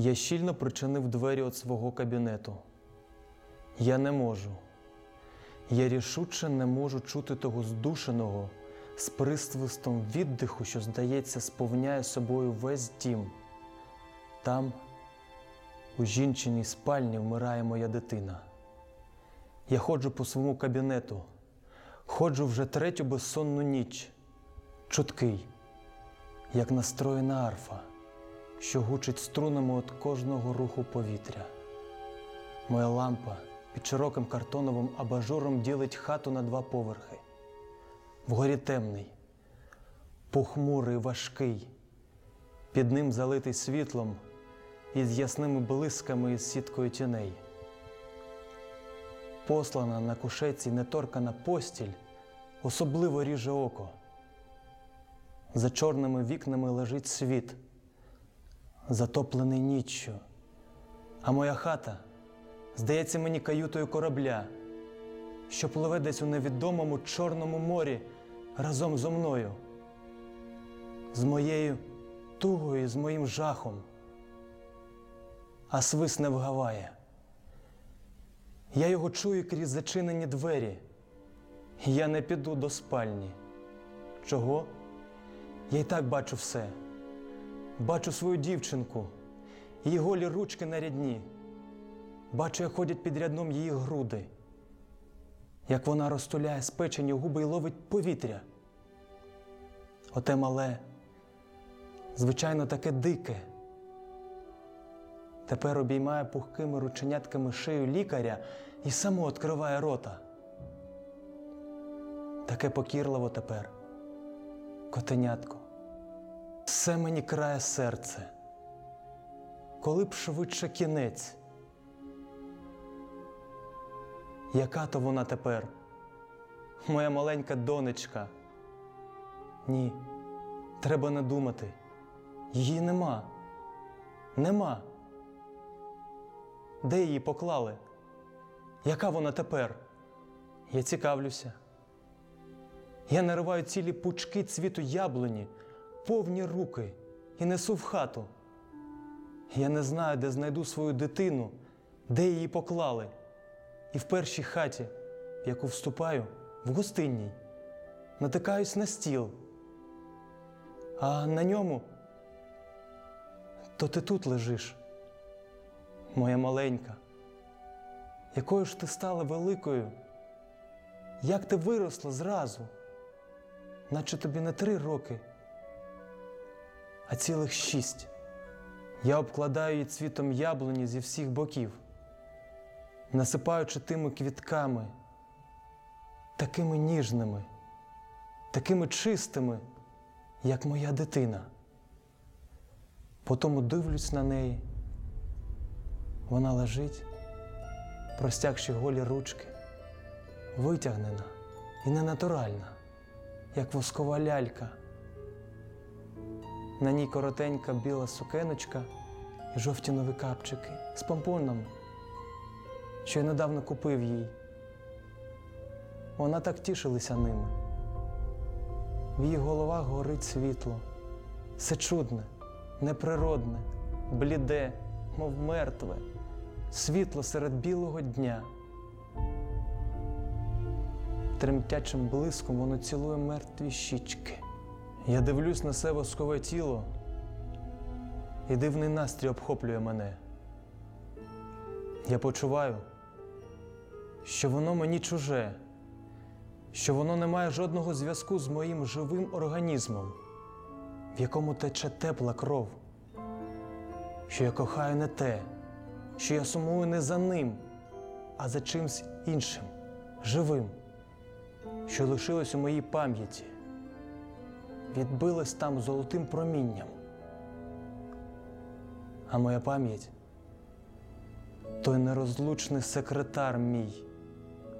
Я щільно причинив двері від свого кабінету. Я не можу. Я рішуче не можу чути того здушеного з присвистом віддиху, що, здається, сповняє собою весь дім. Там, у жінчиній спальні, вмирає моя дитина. Я ходжу по своєму кабінету, ходжу вже третю безсонну ніч, чуткий, як настроєна арфа, що гучить струнами від кожного руху повітря. Моя лампа під широким картоновим абажуром ділить хату на два поверхи. Вгорі темний, похмурий, важкий, під ним залитий світлом із ясними блисками із сіткою тіней. Послана на кушеці неторкана постіль особливо ріже око. За чорними вікнами лежить світ, затоплений ніччю, а моя хата здається мені каютою корабля, що пливе десь у невідомому Чорному морі разом зо мною, з моєю тугою, з моїм жахом, а свист не вгаває. Я його чую крізь зачинені двері. Я не піду до спальні. Чого? Я й так бачу все. Бачу свою дівчинку, її голі ручки на рядні. Бачу, як ходять під рядном її груди, як вона розтуляє спечені губи й ловить повітря. Оте мале, звичайно, таке дике. Тепер обіймає пухкими рученятками шию лікаря і само відкриває рота. Таке покірливо тепер, котенятко. Все мені крає серце. Коли б швидше кінець. Яка то вона тепер? Моя маленька донечка. Ні, треба не думати. Її нема. Нема. Де її поклали? Яка вона тепер? Я цікавлюся. Я нариваю цілі пучки цвіту яблуні, повні руки і несу в хату. Я не знаю, де знайду свою дитину, де її поклали. І в першій хаті, в яку вступаю, в гостинній, натикаюсь на стіл. А на ньому то ти тут лежиш, моя маленька. Якою ж ти стала великою? Як ти виросла зразу, наче тобі не три роки, а цілих шість. Я обкладаю її цвітом яблуні зі всіх боків, насипаючи тими квітками, такими ніжними, такими чистими, як моя дитина. Потому дивлюсь на неї. Вона лежить, простягши голі ручки, витягнена і ненатуральна, як воскова лялька. На ній коротенька біла сукеночка і жовті нові капчики з помпонами, що я недавно купив їй. Вона так тішилася ними. В її головах горить світло, все чудне, неприродне, бліде, мов мертве, світло серед білого дня. Тремтячим блиском воно цілує мертві щічки. Я дивлюсь на себе воскове тіло, і дивний настрій обхоплює мене. Я почуваю, що воно мені чуже, що воно не має жодного зв'язку з моїм живим організмом, в якому тече тепла кров, що я кохаю не те, що я сумую не за ним, а за чимсь іншим, живим, що лишилось у моїй пам'яті відбилась там золотим промінням. А моя пам'ять той нерозлучний секретар мій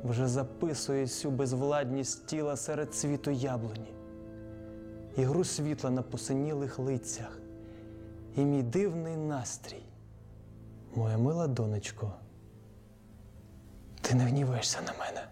вже записує цю безвладність тіла серед світу яблуні, і гру світла на посинілих лицях, і мій дивний настрій, моя мила донечко, ти не гніваєшся на мене.